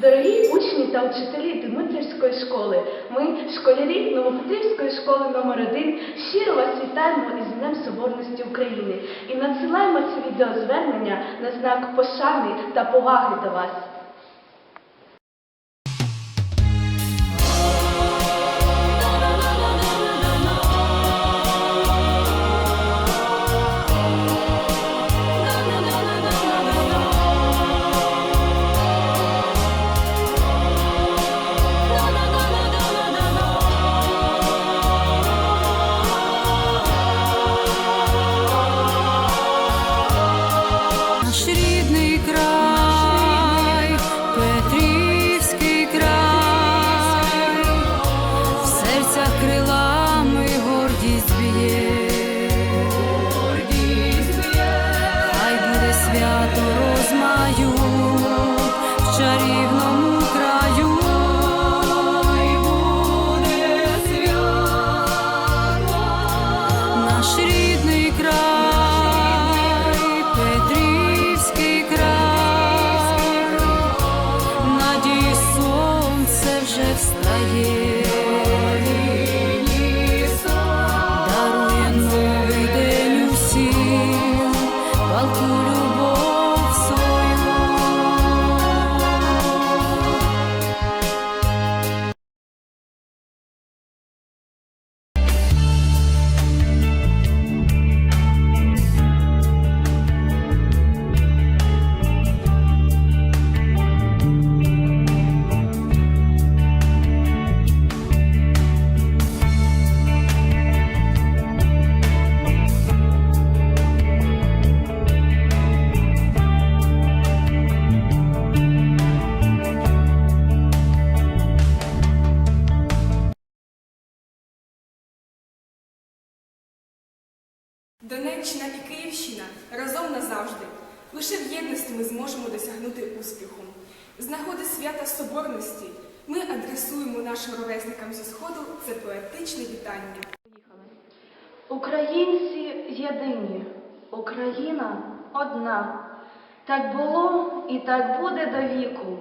Дорогі учні та учителі Дмитрівської школи, ми, школярі Новопетрівської школи номер 1 щиро вас вітаємо із Днем Соборності України і надсилаємо це відеозвернення на знак пошани та поваги до вас. вже Назавжди. Лише в єдності ми зможемо досягнути успіху. З нагоди свята Соборності ми адресуємо нашим ровесникам зі Сходу це поетичне вітання. Українці єдині, Україна одна. Так було і так буде до віку.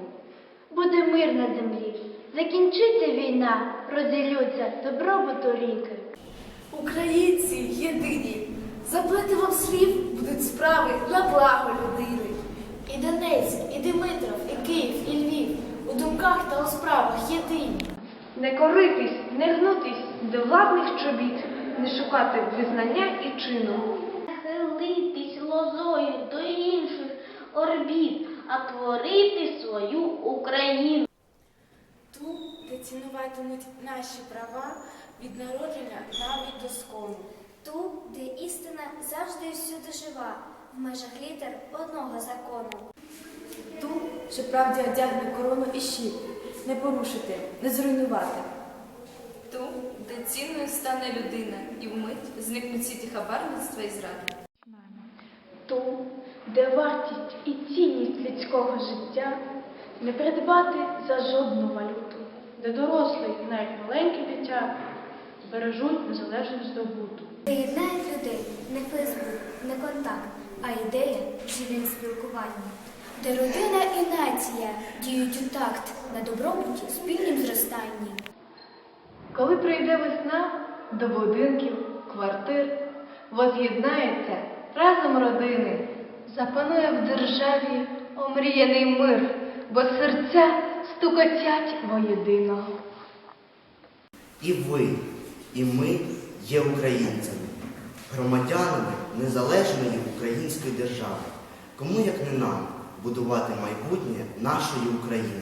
Буде мир на землі, закінчиться війна, розділються добробуту ріки. Українці єдині, заплетивом слів будуть справи на благо людини. І Донецьк, і Димитров, і Київ, і Львів у думках та у справах єдині. Не коритись, не гнутись до владних чобіт, не шукати визнання і чину. Хилитись лозою до інших орбіт, а творити свою Україну. Ту, де цінуватимуть наші права від народження навіть до скону. Ту, де істина завжди і всюди жива, в межах літер одного закону. Ту, що правді одягне корону і щит, не порушити, не зруйнувати. Ту, де цінною стане людина, і вмить зникнуть ті хабарництва і зради. Ту, де вартість і цінність людського життя не придбати за жодну валюту, де дорослий і навіть маленьке дитя бережуть незалежну здобуту. Приєднають людей не Фейсбук, не контакт, а ідея живим спілкування. Де родина і нація діють у такт на добробуті спільнім зростанні. Коли прийде весна, до будинків, квартир воз'єднаються разом родини, запанує в державі омріяний мир, бо серця стукотять воєдино. І ви, і ми є українцями, громадянами незалежної української держави. Кому як не нам будувати майбутнє нашої України?